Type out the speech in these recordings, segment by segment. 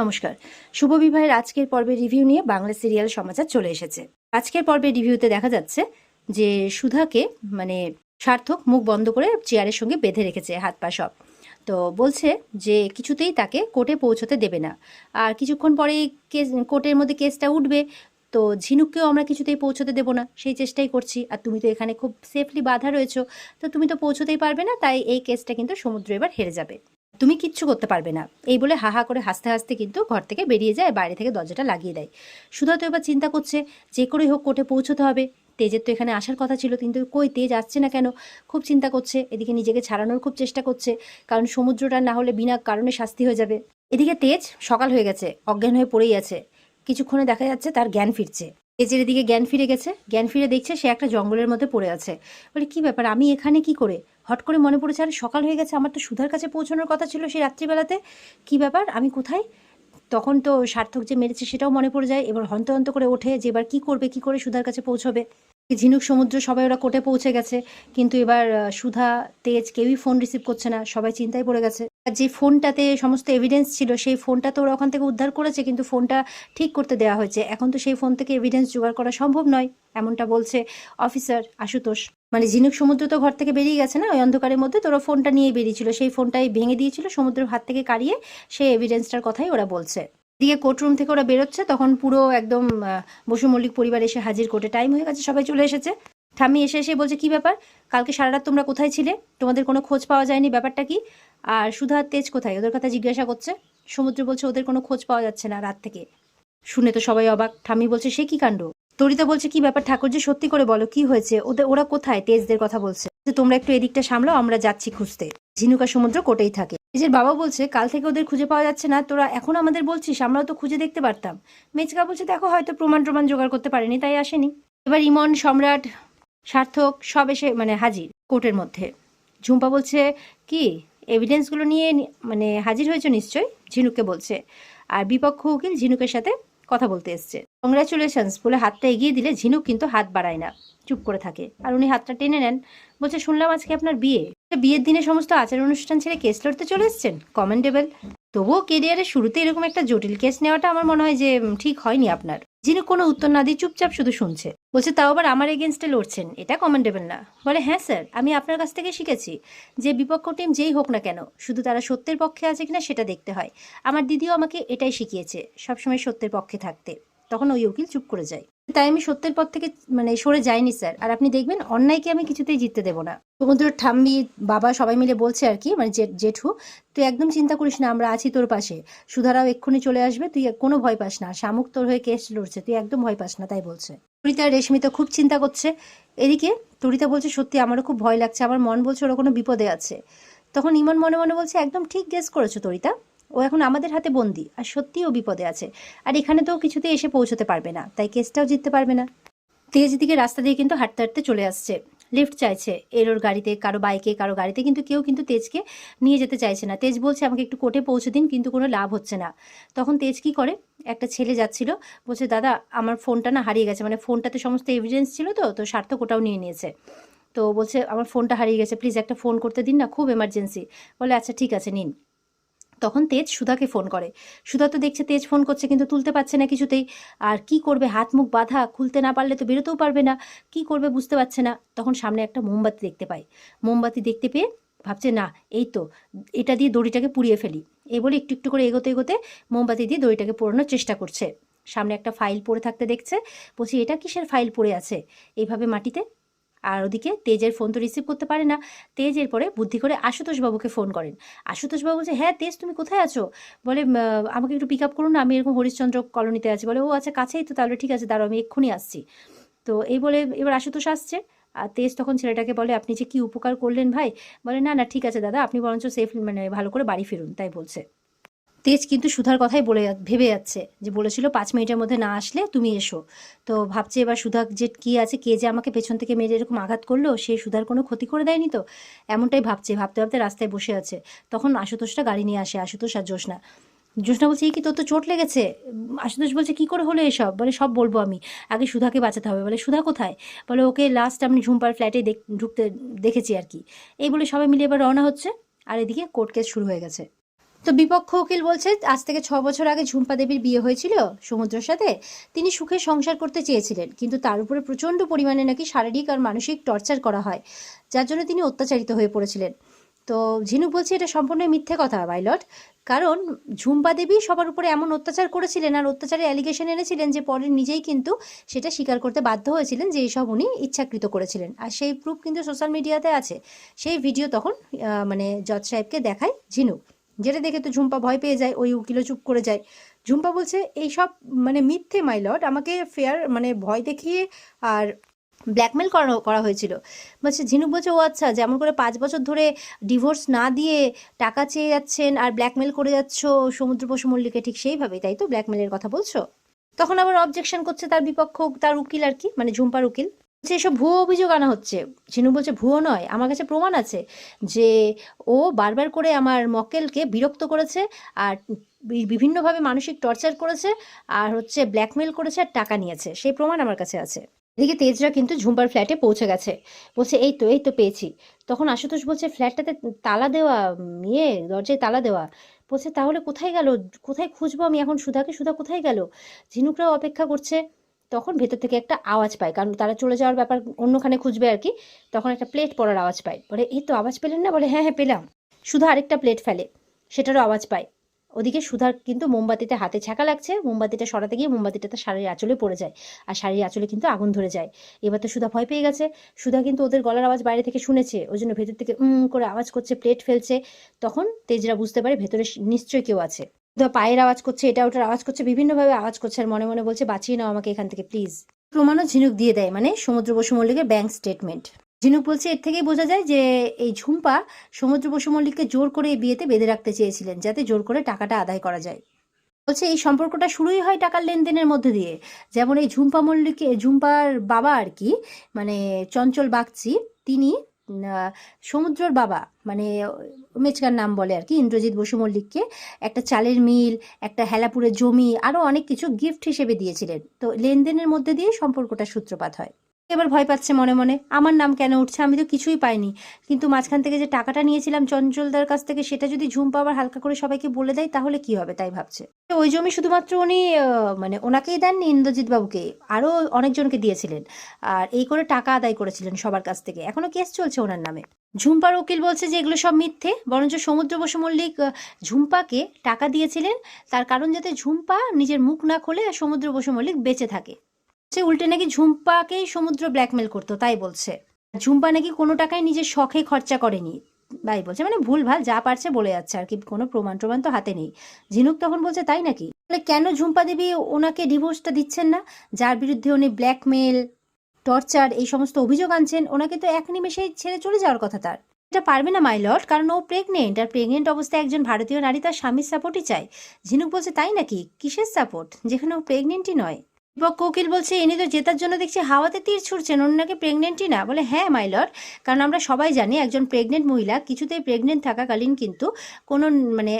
নমস্কার। শুভ বিবাহের আজকের পর্বে রিভিউ নিয়ে বাংলা সিরিয়াল সমাচার চলে এসেছে। আজকের পর্বে রিভিউতে দেখা যাচ্ছে যে সুধাকে মানে সার্থক মুখ বন্ধ করে চেয়ারের সঙ্গে বেঁধে রেখেছে, হাত পা সব। তো বলছে যে কিছুতেই তাকে কোর্টে পৌঁছতে দেবে না। আর কিছুক্ষণ পরেই কেস, কোর্টের মধ্যে কেসটা উঠবে, তো ঝিনুককেও আমরা কিছুতেই পৌঁছতে দেবো না। সেই চেষ্টাই করছি। আর তুমি তো এখানে খুব সেফলি বাধা রয়েছো। তো তুমি তো পৌঁছতেই পারবে না, তাই এই কেসটা কিন্তু সমুদ্র এবার হেরে যাবে। তুমি কিচ্ছু করতে পারবে না। এই বলে হা হা করে হাসতে হাসতে কিন্তু ঘর থেকে বেরিয়ে যায়, বাইরে থেকে দরজাটা লাগিয়ে দেয়। সুধা তো এবার চিন্তা করছে, যে করেই হোক কোর্টে পৌঁছতে হবে। তেজের তো এখানে আসার কথা ছিল, কিন্তু কই তেজ আসছে না কেন? খুব চিন্তা করছে, এদিকে নিজেকে ছাড়ানোর খুব চেষ্টা করছে, কারণ সমুদ্রটা না হলে বিনা কারণে শাস্তি হয়ে যাবে। এদিকে তেজ সকাল হয়ে গেছে, অজ্ঞান হয়ে পড়েই আছে। কিছুক্ষণে দেখা যাচ্ছে তার জ্ঞান ফিরছে। তেজের এদিকে জ্ঞান ফিরে গেছে, জ্ঞান ফিরে দেখছে সে একটা জঙ্গলের মধ্যে পড়ে আছে। বলে, কি ব্যাপার? আমি এখানে কি করে? হট করে মনে পড়েছে, আর, সকাল হয়ে গেছে, আমার তো সুধার কাছে পৌঁছানোর কথা ছিল সেই রাত্রিবেলাতে। কি ব্যাপার? আমি কোথায়? তখন তো সার্থক যে মেরেছে সেটাও মনে পড়ে যায়, এবার হন্ত হন্ত করে ওঠে যে, এবার কি করবে? কি করে সুধার কাছে পৌঁছবে? ঝিনুক সমুদ্র সবাই ওরা কোর্টে পৌঁছে গেছে, কিন্তু এবার সুধা, তেজ কেউই ফোন রিসিভ করছে না, সবাই চিন্তায় পড়ে গেছে। আর যে ফোনটাতে সমস্ত এভিডেন্স ছিল, সেই ফোনটা তো ওরা ওখান থেকে উদ্ধার করেছে, কিন্তু ফোনটা ঠিক করতে দেওয়া হয়েছে। এখন তো সেই ফোন থেকে এভিডেন্স জোগাড় করা সম্ভব নয়, এমনটা বলছে অফিসার আশুতোষ। মানে ঝিনুক সমুদ্র তো ঘর থেকে বেরিয়ে গেছে না, ওই অন্ধকারের মধ্যে তোরা ফোনটা নিয়ে বেরিয়েছিল। সেই ফোনটাই ভেঙে দিয়েছিল, সমুদ্রের হাত থেকে কাড়িয়ে, সেই এভিডেন্সটার কথাই ওরা বলছে। এদিকে কোর্টরুম থেকে ওরা বেরোচ্ছে, তখন পুরো একদম বসু মল্লিক পরিবার এসে হাজির কোর্টে টাইম হয়ে গেছে, সবাই চলে এসেছে। ঠাম্মি এসে এসে বলছে, কি ব্যাপার? কালকে সারা রাত তোমরা কোথায় ছিলে? তোমাদের কোনো খোঁজ পাওয়া যায়নি? ব্যাপারটা কি? আর সুধা, তেজ কোথায়? ওদের কথা জিজ্ঞাসা করছে। সমুদ্র বলছে, ওদের কোনো খোঁজ পাওয়া যাচ্ছে না রাত থেকে। শুনে তো সবাই অবাক। ঠাম্মি বলছে, সে কি কাণ্ড? তরিতা বলছে, কি ব্যাপার ঠাকুর যে সত্যি করে বলো, কি হয়েছে? ওদের ওরা কোথায়? তেজদের কথা বলছে তোমরা একটু এদিকটা সামলাও, আমরা যাচ্ছি খুঁজতে। ঝিনুকা সমুদ্র কোটেই থাকে। নিজের বাবা বলছে, কাল থেকে ওদের খুঁজে পাওয়া যাচ্ছে না। তোরা এখন আমাদের বলছিস, আমরাও তো খুঁজে দেখতে পারতাম। মেচকা বলছে, দেখো, হয়তো প্রমাণ ট্রমাণ জোগাড় করতে পারেনি, তাই আসেনি। এবার ইমন, সম্রাট, সার্থক সব এসে মানে হাজির কোর্টের মধ্যে। ঝুম্পা বলছে, কি এভিডেন্সগুলো নিয়ে মানে হাজির হয়েছে নিশ্চয়ই? ঝিনুককে বলছে। আর বিপক্ষ উকিল ঝিনুকের সাথে কথা বলতে এসছে। কংগ্রাচুলেশনস বলে হাতটা এগিয়ে দিলে ঝিনুক কিন্তু হাত বাড়ায় না, চুপ করে থাকে। আর উনি হাতটা টেনে নেন, বলছে, শুনলাম আজকে আপনার বিয়ে। বিয়ের দিনে সমস্ত আচার অনুষ্ঠান ছেড়ে কেস লড়তে চলে এসছেন? কমেন্ডেবল তবুও কেরিয়ারের শুরুতে এরকম একটা জটিল কেস নেওয়াটা আমার মনে হয় যে ঠিক হয়নি আপনার। যিনি কোনো উত্তর না দিয়ে চুপচাপ শুধু শুনছে। বলছে, তাও আবার আমার এগেনস্টে লড়ছেন। এটা কমেন্ডেবল না। বলে হ্যাঁ স্যার আমি আপনার কাছ থেকে শিখেছি যে, বিপক্ষ টিম যেই হোক না কেন, শুধু তারা সত্যের পক্ষে আছে কিনা সেটা দেখতে হয়। আমার দিদিও আমাকে এটাই শিখিয়েছে, সবসময় সত্যের পক্ষে থাকতে। তখন ওই উকিল চুপ করে যায়। তাই আমি সত্যের পথ থেকে মানে সরে যাইনি, স্যার। আর আপনি দেখবেন, অন্যায়কে আমি কিছুতেই জিততে দেবো না। সমুদ্র ঠাম্মি, বাবা সবাই মিলে বলছে আর কি মানে জেঠু তুই একদম চিন্তা করিস না, আমরা আছি তোর পাশে। সুধারাও এক্ষুনি চলে আসবে, তুই কোনো ভয় পাস না। শামুক তোর হয়ে কেস লড়ছে, তুই একদম ভয় পাস না, তাই বলছে। তরিতা রেশমি তো খুব চিন্তা করছে। এদিকে তরিতা বলছে, সত্যি আমারও খুব ভয় লাগছে, আমার মন বলছে ওরা কোনো বিপদে আছে। তখন ইমন মনে মনে বলছে, একদম ঠিক গেস করেছ তরিতা। ও এখন আমাদের হাতে বন্দি, আর সত্যিই ও বিপদে আছে। আর এখানে তো ও কিছুতেই এসে পৌঁছতে পারবে না, তাই কেসটাও জিততে পারবে না। তেজ দিকে রাস্তা দিয়ে কিন্তু হাঁটতে হাঁটতে চলে আসছে। লিফট চাইছে, এরোর গাড়িতে, কারও বাইকে কারও গাড়িতে, কিন্তু কেউ কিন্তু তেজকে নিয়ে যেতে চাইছে না। তেজ বলছে, আমাকে একটু কোর্টে পৌঁছে দিন, কিন্তু কোনো লাভ হচ্ছে না। তখন তেজ কি করে? একটা ছেলে যাচ্ছিল, বলছে, দাদা, আমার ফোনটা না হারিয়ে গেছে। মানে ফোনটাতে সমস্ত এভিডেন্স ছিল তো তো সার্থক ওটাও নিয়ে নিয়েছে। তো বলছে, আমার ফোনটা হারিয়ে গেছে প্লিজ একটা ফোন করতে দিন না, খুব এমার্জেন্সি বলে আচ্ছা ঠিক আছে, নিন। তখন তেজ সুধাকে ফোন করে। সুধা তো দেখছে তেজ ফোন করছে, কিন্তু তুলতে পারছে না কিছুতেই। আর কি করবে? হাত মুখ বাঁধা, খুলতে না পারলে তো বেরোতেও পারবে না। কি করবে বুঝতে পারছে না। তখন সামনে একটা মোমবাতি দেখতে পায়। মোমবাতি দেখতে পেয়ে ভাবছে, না, এই তো, এটা দিয়ে দড়িটাকে পুড়িয়ে ফেলি। এ বলে একটু একটু করে এগোতে এগোতে মোমবাতি দিয়ে দড়িটাকে পোড়ানোর চেষ্টা করছে। সামনে একটা ফাইল পড়ে থাকতে দেখছে। বলছি, এটা কিসের ফাইল পড়ে আছে? এইভাবে মাটিতে আর ওদিকে তেজের ফোন তো রিসিভ করতে পারে না। তেজ এরপরে বুদ্ধি করে আশুতোষ বাবুকে ফোন করেন। আশুতোষ বাবু বলছে হ্যাঁ তেজ, তুমি কোথায় আছো? বলে আমাকে একটু পিক আপ করুন না, আমি এরকম হরিশ্চন্দ্র কলোনিতে আছি। বলে, ও আচ্ছা কাছেই তো, তাহলে ঠিক আছে, দাঁড়াও, আমি এক্ষুনি আসছি। তো এই বলে এবার আশুতোষ আসছে। আর তেজ তখন ছেলেটাকে বলে, আপনি যে কি উপকার করলেন ভাই? বলে, না না, ঠিক আছে, দাদা, আপনি বরঞ্চ সেফ মানে ভালো করে বাড়ি ফিরুন, তাই বলছে। তেজ কিন্তু সুধার কথাই বলে ভেবে যাচ্ছে যে বলেছিল, পাঁচ মিনিটের মধ্যে না আসলে তুমি এসো। তো ভাবছে এবার সুধা যে কি আছে, কে যে আমাকে পেছন থেকে মেরে এরকম আঘাত করল, সে সুধার কোনো ক্ষতি করে দেয়নি তো? এমনটাই ভাবছে, ভাবতে ভাবতে রাস্তায় বসে আছে। তখন আশুতোষটা গাড়ি নিয়ে আসে, আশুতোষ আর জ্যোৎস্না। জ্যোৎস্না বলছে, "এই কি তোর তো চোট লেগেছে? আশুতোষ বলছে, কি করে হলো এসব? বলে, সব বলব আমি। আগে সুধাকে বাঁচাতে হবে। বলে, সুধা কোথায়? বলে, ওকে লাস্ট আমি ঝুম্পার ফ্ল্যাটে ঢুকতে দেখেছি আর কি। এই বলে সবাই মিলে এবার রওনা হচ্ছে। আর এদিকে কোর্ট কেস শুরু হয়ে গেছে। তো বিপক্ষ উকিল বলছে, আজ থেকে ছ বছর আগে ঝুম্পা দেবীর বিয়ে হয়েছিল সমুদ্রের সাথে। তিনি সুখে সংসার করতে চেয়েছিলেন, কিন্তু তার উপরে প্রচণ্ড পরিমাণে নাকি শারীরিক আর মানসিক টর্চার করা হয়, যার জন্য তিনি অত্যাচারিত হয়ে পড়েছিলেন। তো ঝিনুক বলছে, এটা সম্পূর্ণ মিথ্যে কথা বাইলট কারণ ঝুম্পা দেবী সবার উপরে এমন অত্যাচার করেছিলেন আর অত্যাচারের অ্যালিগেশন এনেছিলেন যে পরে নিজেই কিন্তু সেটা স্বীকার করতে বাধ্য হয়েছিলেন যে এইসব উনি ইচ্ছাকৃত করেছিলেন। আর সেই প্রুফ কিন্তু সোশ্যাল মিডিয়াতে আছে। সেই ভিডিও তখন মানে জজ সাহেবকে দেখায় ঝিনুক। যেটা দেখে তো ঝুম্পা ভয় পেয়ে যায়, ওই উকিলও চুপ করে যায়। ঝুম্পা বলছে এইসব মানে মিথ্যে মাইলট আমাকে ফেয়ার মানে ভয় দেখিয়ে আর ব্ল্যাকমেল করা করা হয়েছিল। বলছে, ঝিনুক বলছে, ও আচ্ছা যেমন করে পাঁচ বছর ধরে ডিভোর্স না দিয়ে টাকা চেয়ে যাচ্ছেন আর ব্ল্যাকমেল করে যাচ্ছ সমুদ্র পশু মল্লিকে ঠিক সেইভাবেই, তাই তো ব্ল্যাকমেলের কথা বলছো? তখন আবার অবজেকশন করছে তার বিপক্ষ, তার উকিল আর কি মানে ঝুম্পার উকিল। বলছে, এসব ভুয়ো অভিযোগ আনা হচ্ছে। ঝিনুক বলছে, ভুয়ো নয়, আমার কাছে প্রমাণ আছে যে ও বারবার করে আমার মক্কেলকে বিরক্ত করেছে আর বিভিন্নভাবে মানসিক টর্চার করেছে আর হচ্ছে ব্ল্যাকমেল করেছে আর টাকা নিয়েছে। সেই প্রমাণ আমার কাছে আছে। এদিকে তেজরা কিন্তু ঝুম্পার ফ্ল্যাটে পৌঁছে গেছে। বলছে, এই তো এই তো পেয়েছি। তখন আশুতোষ বলছে, ফ্ল্যাটটাতে তালা দেওয়া ইয়ে দরজায় তালা দেওয়া। বলছে, তাহলে কোথায় গেল? কোথায় খুঁজবো আমি এখন? সুধাকে সুধা কোথায় গেল? ঝিনুকরাও অপেক্ষা করছে। তখন ভেতর থেকে একটা আওয়াজ পায়। কারণ তারা চলে যাওয়ার ব্যাপার অন্যখানে খুঁজবে আর কি, তখন একটা প্লেট পড়ার আওয়াজ পায়। বলে, এই তো আওয়াজ পেলেন না? বলে হ্যাঁ হ্যাঁ পেলাম। সুধা আরেকটা প্লেট ফেলে, সেটারও আওয়াজ পায়। ওদিকে সুধার কিন্তু মোমবাতিতে হাতে ছাকা লাগছে, মোমবাতিটা সরাতে গিয়ে মোমবাতিটা তার শাড়ির আঁচলে পড়ে যায় আর শাড়ির আঁচলে কিন্তু আগুন ধরে যায়। এবার তো সুধা ভয় পেয়ে গেছে। সুধা কিন্তু ওদের গলার আওয়াজ বাইরে থেকে শুনেছে, ওই জন্য ভেতর থেকে উম করে আওয়াজ করছে প্লেট ফেলছে। তখন তেজরা বুঝতে পারে ভেতরে নিশ্চয়ই কেউ আছে। পায়ের আওয়াজ করছে, এটা ওটার আওয়াজ করছে, বিভিন্নভাবে আওয়াজ করছে, আর মনে মনে বলছে, বাঁচিয়ে নাও আমাকে এখান থেকে প্লিজ প্রমাণও ঝিনুক দিয়ে দেয় মানে সমুদ্র বসু মল্লিকের ব্যাংক স্টেটমেন্ট ঝিনুক বলছে, এর থেকেই বোঝা যায় যে এই ঝুম্পা সমুদ্র বসু মল্লিককে জোর করে এই বিয়েতে বেঁধে রাখতে চেয়েছিলেন, যাতে জোর করে টাকাটা আদায় করা যায়। বলছে, এই সম্পর্কটা শুরুই হয় টাকার লেনদেনের মধ্যে দিয়ে। যেমন এই ঝুম্পা মল্লিকে, ঝুম্পার বাবা আর কি মানে চঞ্চল বাগচি, তিনি সমুদ্রর বাবা মানে মেচকার নাম বলে আর কি, ইন্দ্রজিৎ বসু মল্লিককে একটা চালের মিল, একটা হেলাপুরের জমি আরও অনেক কিছু গিফট হিসেবে দিয়েছিলেন। তো লেনদেনের মধ্যে দিয়ে সম্পর্কটা সূত্রপাত হয়। এবার ভয় পাচ্ছে মনে মনে। আমার নাম কেন উঠছে আমি তো কিছুই পাইনি। কিন্তু মাঝখান থেকে যে টাকাটা নিয়েছিলাম চঞ্চলদার কাছ থেকে, সেটা যদি ঝুম্পা আবার হালকা করে সবাইকে বলে দেয়, তাহলে কি হবে তাই ভাবছে। ওই জমি শুধুমাত্র উনি মানে ওনাকেই দেননি ইন্দ্রজিৎ বাবুকে আরও অনেকজনকে দিয়েছিলেন। আর এই করে টাকা আদায় করেছিলেন সবার কাছ থেকে। এখনও কেস চলছে ওনার নামে। ঝুম্পার উকিল বলছে যে এগুলো সব মিথ্যে, বরঞ্চ সমুদ্র বসু মল্লিক ঝুম্পাকে টাকা দিয়েছিলেন। তার কারণ যাতে ঝুম্পা নিজের মুখ না খোলে আর সমুদ্র বসু মল্লিক বেঁচে থাকে। সে উল্টে নাকি ঝুম্পাকেই সমুদ্র ব্ল্যাকমেল করতো, তাই বলছে। ঝুম্পা নাকি কোনো টাকায় নিজের শখে খরচা করেনি, তাই বলছে। মানে ভুল ভালো যা পারছে বলে যাচ্ছে, আর কি কোনো প্রমাণ ট্রমাণ তো হাতে নেই। ঝিনুক তখন বলছে, তাই নাকি? তাহলে কেন ঝুম্পা দেবী ওনাকে ডিভোর্সটা দিচ্ছেন না? যার বিরুদ্ধে উনি ব্ল্যাকমেল টর্চার এই সমস্ত অভিযোগ আনছেন, ওনাকে তো এক নিমেষেই ছেড়ে চলে যাওয়ার কথা তার। এটা পারবে না মাইলট কারণ ও প্রেগনেন্ট আর প্রেগনেন্ট অবস্থায় একজন ভারতীয় নারী তার স্বামীর সাপোর্টই চায়। ঝিনুক বলছে, তাই নাকি? কিসের সাপোর্ট যেখানে ও প্রেগনেন্টই নয়। উকিল বলছে ইনি তো জেতার জন্য দেখছি হাওয়াতে তীর ছুটছেন ওর নাকি প্রেগনেন্টই না? বলে হ্যাঁ মাইলট কারণ আমরা সবাই জানি একজন প্রেগনেন্ট মহিলা কিছুতেই প্রেগনেন্ট থাকাকালীন কিন্তু কোনো মানে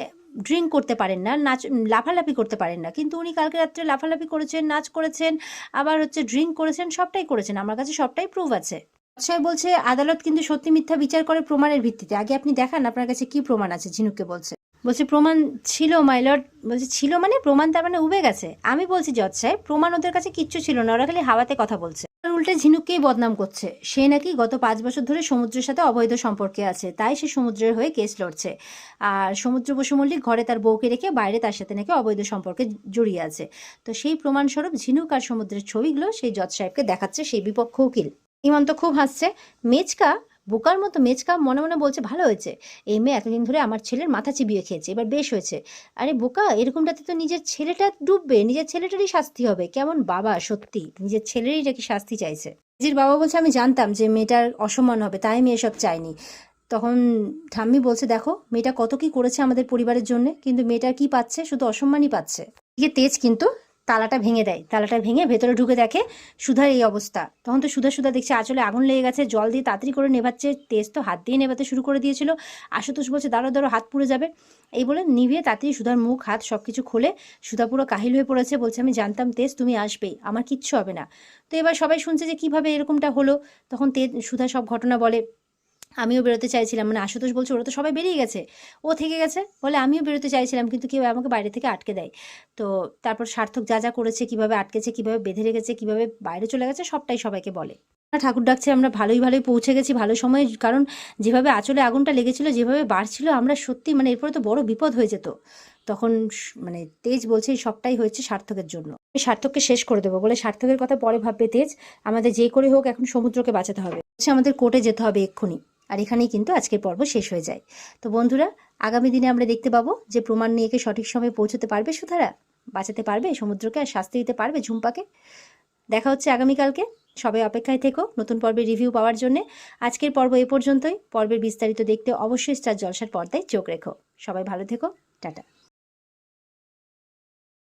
ড্রিঙ্ক করতে পারেন না, নাচ, লাফালাফি করতে পারেন না। কিন্তু উনি কালকে রাত্রে লাফালাফি করেছেন, নাচ করেছেন, আবার হচ্ছে ড্রিঙ্ক করেছেন, সবটাই করেছেন। আমার কাছে সবটাই প্রুফ আছে। সাহেব বলছে, আদালত কিন্তু সত্যি মিথ্যা বিচার করে প্রমাণের ভিত্তিতে। আগে আপনি দেখান আপনার কাছে কি প্রমাণ আছে? ঝিনুককে বলছে। বলছে, প্রমাণ ছিল মাইলট বলছে, ছিল মানে? প্রমাণ তার মানে উবে গেছে। আমি বলছি, জজ সাহেব, প্রমাণ ওদের কাছে কিচ্ছু ছিল না। ওরা খালি হাওয়াতে কথা বলছে। উল্টে ঝিনুককেই বদনাম করছে। সে নাকি গত পাঁচ বছর ধরে সমুদ্রের সাথে অবৈধ সম্পর্কে আছে, তাই সে সমুদ্রের হয়ে কেস লড়ছে। আর সমুদ্র বসু মল্লিক ঘরে তার বউকে রেখে বাইরে তার সাথে নাকি অবৈধ সম্পর্কে জড়িয়ে আছে। তো সেই প্রমাণস্বরূপ ঝিনুক আর সমুদ্রের ছবিগুলো সেই জজ সাহেবকে দেখাচ্ছে, সেই বিপক্ষ উকিল। ইমন্ত খুব হাসছে। মেচকা বোকার মতো মেচকা মনে মনে বলছে, ভালো হয়েছে। এই মেয়ে এতদিন ধরে আমার ছেলের মাথা চিবিয়ে খেয়েছে। এবার বেশ হয়েছে। আরে বোকা, এরকমটাতে তো নিজের ছেলেটা ডুববে। নিজের ছেলেটারই শাস্তি হবে। কেমন বাবা, সত্যি। নিজের ছেলেরই নাকি শাস্তি চাইছে। নিজের বাবা বলছে, আমি জানতাম যে মেয়েটার অসম্মান হবে, তাই আমি এসব চাইনি। তখন ঠাম্মি বলছে, দেখো, মেয়েটা কত কি করেছে আমাদের পরিবারের জন্য, কিন্তু মেয়েটার কি পাচ্ছে? শুধু অসম্মানই পাচ্ছে। এদিকে তেজ কিন্তু তালাটা ভেঙে দেয়। তালাটা ভেঙে ভেতরে ঢুকে দেখে সুধার এই অবস্থা। তখন তো সুধা সুধা দেখছে, আঁচলে আগুন লেগে গেছে, জল দিয়ে তাড়াতাড়ি করে নেভাচ্ছে, তেজ তো হাত দিয়ে নেভাতে শুরু করে দিয়েছিল। আশুতোষ বলছে দাঁড়ো দাঁড়ো হাত পুড়ে যাবে। এই বলে নিভিয়ে তাড়াতাড়ি সুধার মুখ, হাত সব কিছু খুলে সুধা পুরো কাহিল হয়ে পড়েছে, বলছে, আমি জানতাম তেজ তুমি আসবেই, আমার কিচ্ছু হবে না। তো এবার সবাই শুনছে যে কীভাবে এরকমটা হলো। তখন তেজ, সুধা সব ঘটনা বলে আমিও বেরোতে চাইছিলাম। মানে আশুতোষ বলছে, ওরা তো সবাই বেরিয়ে গেছে। ও থেকে গেছে। বলে, আমিও বেরোতে চাইছিলাম, কিন্তু কেউ আমাকে বাইরে থেকে আটকে দেয়। তো তারপর সার্থক যা যা করেছে, কীভাবে আটকেছে, কীভাবে বেঁধে রেখেছে, কীভাবে বাইরে চলে গেছে, সবটাই সবাইকে বলে। ঠাকুর ডাকছে, আমরা ভালোই ভালোই পৌঁছে গেছি, ভালো সময়ে। কারণ যেভাবে আঁচলে আগুনটা লেগেছিল, যেভাবে বাড়ছিল, আমরা সত্যি মানে এরপরে তো বড় বিপদ হয়ে যেত। তখন মানে তেজ বলছে সবটাই হয়েছে সার্থকের জন্য। সার্থককে শেষ করে দেবো। বলে, সার্থকের কথা পরে ভাববে তেজ। আমাদের যে করে হোক, এখন সমুদ্রকে বাঁচাতে হবে। আমাদের কোর্টে যেতে হবে এক্ষুনি। আর এখানেই কিন্তু আজকের পর্ব শেষ হয়ে যায়। তো বন্ধুরা, আগামী দিনে আমরা দেখতে পাবো যে প্রমাণ নিয়ে সঠিক সময়ে পৌঁছতে পারবে সুধারা? বাঁচাতে পারবে? সমুদ্রকে আর শাস্তি দিতে পারবে ঝুম্পাকে? দেখা হচ্ছে আগামীকালকে। সবাই অপেক্ষায় থেকো। নতুন পর্বের রিভিউ পাওয়ার জন্য আজকের পর্ব এ পর্যন্তই। পর্বের বিস্তারিত দেখতে অবশ্যই স্টার জলসার পর্দায় চোখ রেখো। সবাই ভালো থেকো। টাটা।